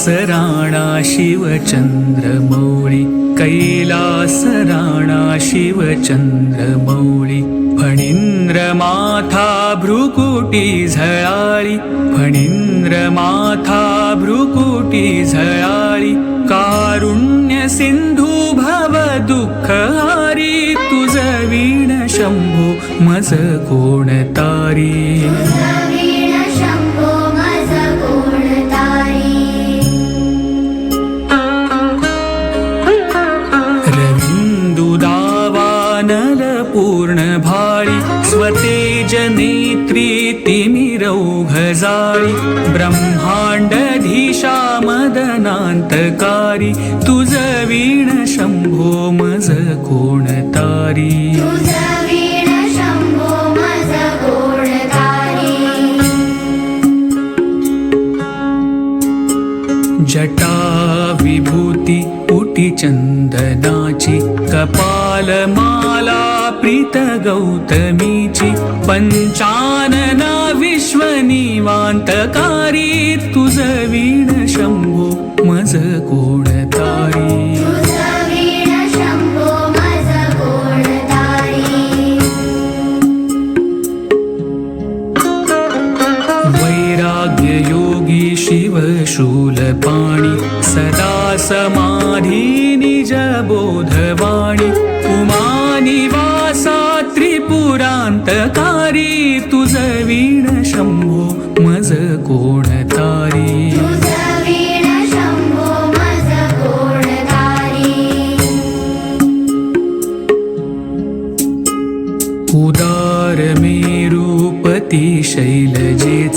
कैलास राणा शिवचंद्रमौळी कैलास राणा शिवचंद्रमौळी फणींद्र माथा भ्रुकुटी झळाळी फणींद्र माथा भ्रुकुटी झळाळी कारुण्य सिंधू भव दुःख हारी तुझ वीण शंभो मज कोण मदनान्तकारी तुझ वीण शंभो मज कोण तारी? तुझ वीण शंभो मज कोण तारी? जटा विभूती उटी चंदनाची कपालमाला प्रीत गौतमीची पंचानना विश्वनिवांतकारी तुझ वीण शंभो वैराग्ययोगी शिवशूलपाणि सदा समाधि निजबोधवाणी पुमानि त्रिपुरान्तकारी।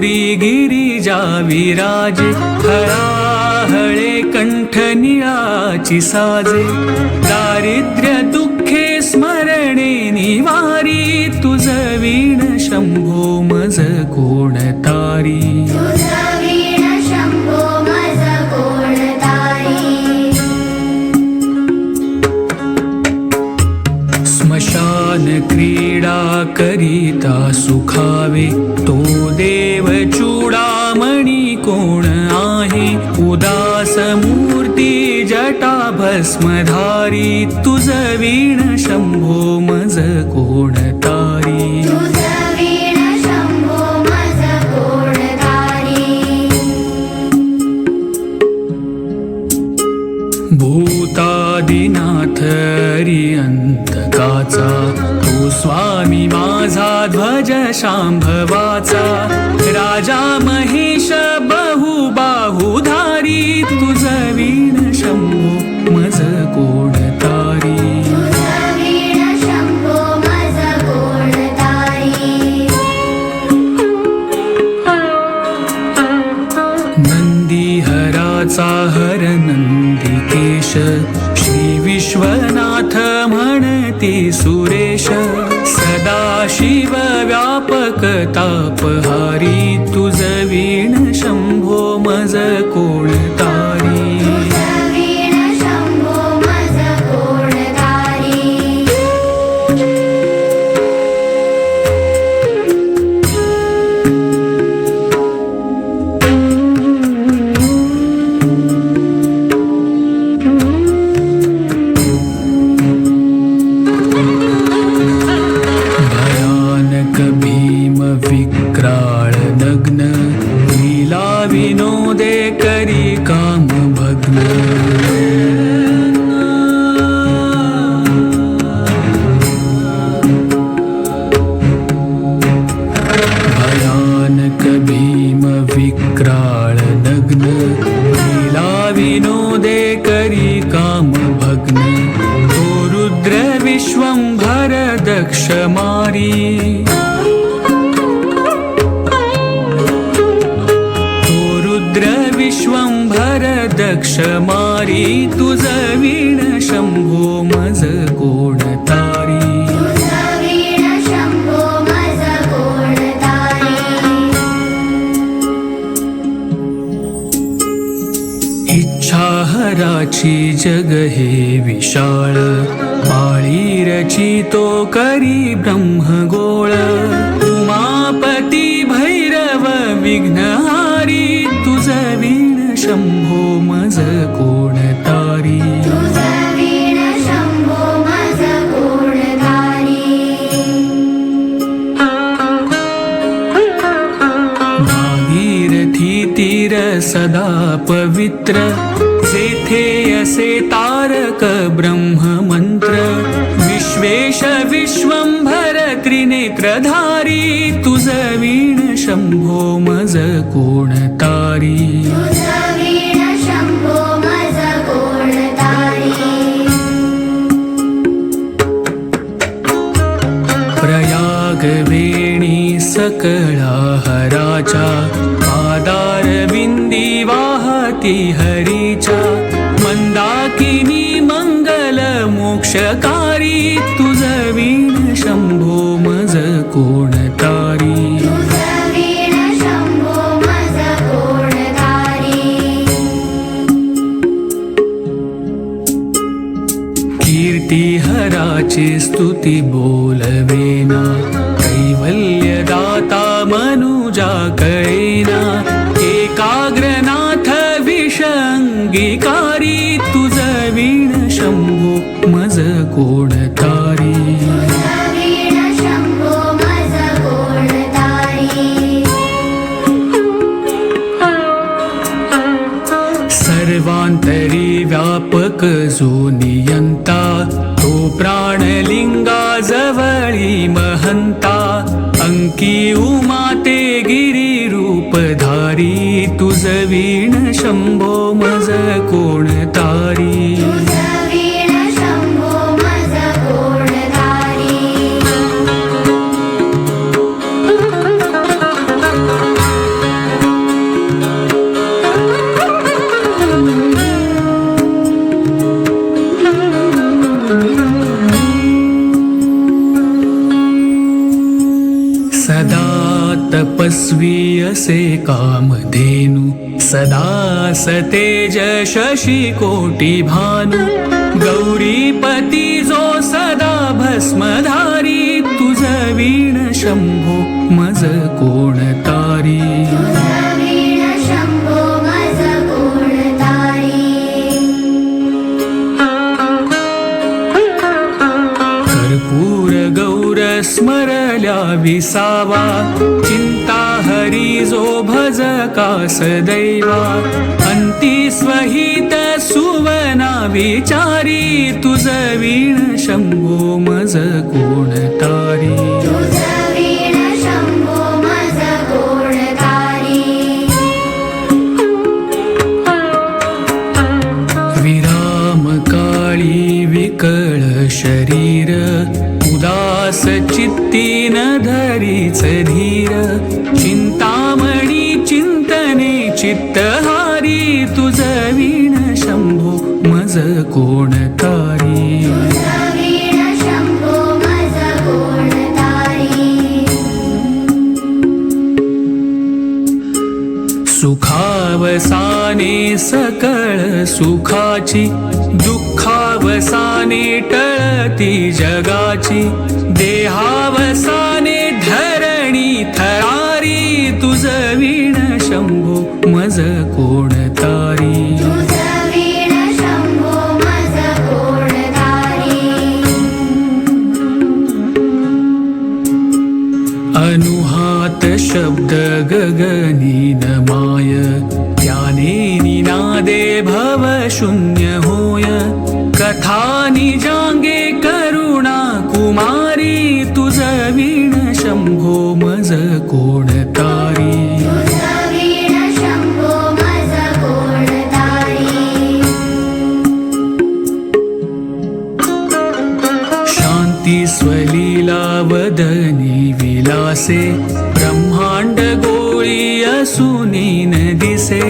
गौरी गिरिजा विराजे हळाहळे कंठ निळाची साजे. दारिद्र्य दुःखे स्मरणे निवारी तुझ वीण शंभो मज कोण क्रीडा करीता सुखावे तो देव चूडामणी कोण आहे? उदास मूर्ती जटा भस्मधारी तुझ वीण शंभो मज कोण स्वामी माझा ध्वज शांभवाचा. राजा महेश बहुबाहुधारी तुझ वीण शंभो मज कोण तारी तुझ वीण शंभो मज कोण तारी? नंदीहराचा हर नंदिकेश केश व्यापक तापहारी तुझ वीण शं ficar लक्ष मारी तुझ वीण शंभो मज कोण तारी? तुझ इच्छा हराची जग हे विशाळ पाळी रचितो करी ब्रह्मगोळ. उमापती भैरव विघ्न पवित्र जेथे असे तारक ब्रह्ममंत्र विश्वेश विश्वंभर त्रिनेत्रधारी तुझ वीण शंभो मज कोण तारी वीण कोण तारी प्रयाग वेणी सकळा हराचा पादार वाहती हरीच्या मंदाकिनी मंगल मोक्षकारी. तुझ वीण शंभो मज कोण व्यापक जो नियंता तो प्राणलिंगा जवळी महंता अंकी उमाते गिरी रूपधारी तुझ सतेज शशी कोटी भानु। गौरीपती जो सदा भस्मधारी। तुझ वीण शंभो मज कोण तारी। तुझ वीण शंभो मज कोण तारी कर्पूर गौर स्मरल्या विसावा। चिंता हरी जो भज कास दैवा अंती स्वहित सुवना विचारी तुझ वीण शंभो मज कोण मज कोण तारी? सुखावसाने सकळ सुखाची दुःखावसाने टळती जगाची देहावसाने धरणी थरारी तुझ वीण शंभो मज कोण अनुहात शब्द गगनी नमाय त्याने निनादे भव शून्य होय कथा निजांगे करुणा कुमारी तुझ वीण शंभो मज कोण विलासे ब्रह्मांड गोळी असुनी न दिसे.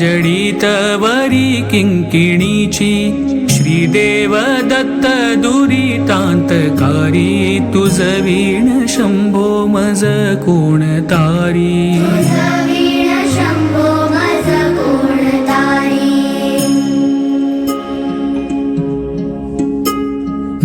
जडित वरी किंकिणीची श्रीदेव दत्त दुरितांतकारी तुझ वीण शंभो मज कोण तारी?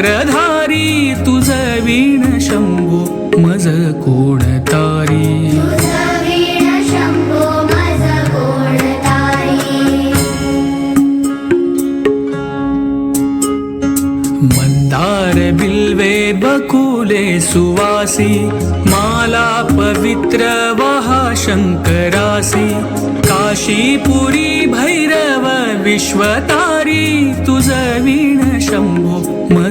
चक्रधारी तुझ वीण शंभू मज कोण तारी? शंभो मज कोण तारी मंदार बिल्वे बकुले सुवासी माला पवित्र वहा शंकरासी काशीपुरी भैरव विश्वतारी तुझ वीण शंभो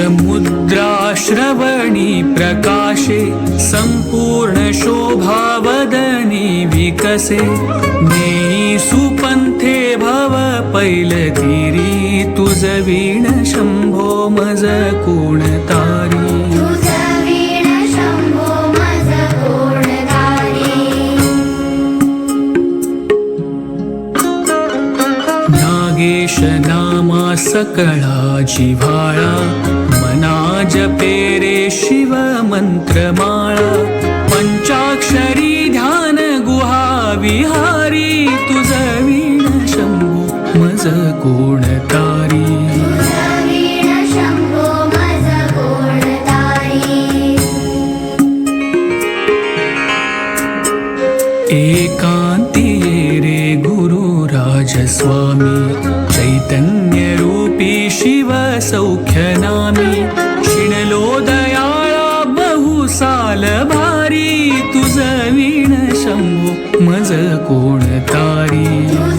समुद्राश्रवणी प्रकाशे संपूर्ण शोभावदनी विकसे। नेई सुपंथे भव पैलतीरी तुझ वीण शंभो मज कोण सकळा जिव्हाळा मना जपे रे शिव मंत्रमाळा पंचाक्षरी ध्यान गुहा विहारी तुझ वीण शंभू मज कोण तारी? एकांती रे गुरु राजस्वामी चैतन्य रूपी शिव सौख्यनामी शिणलो दयाळा बहु साल भारी तुझ वीण शंभो मज कोण तारी?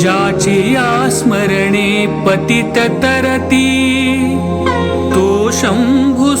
ज्याची आस्मरणे स्मरणे पतित तरती. तो शंभु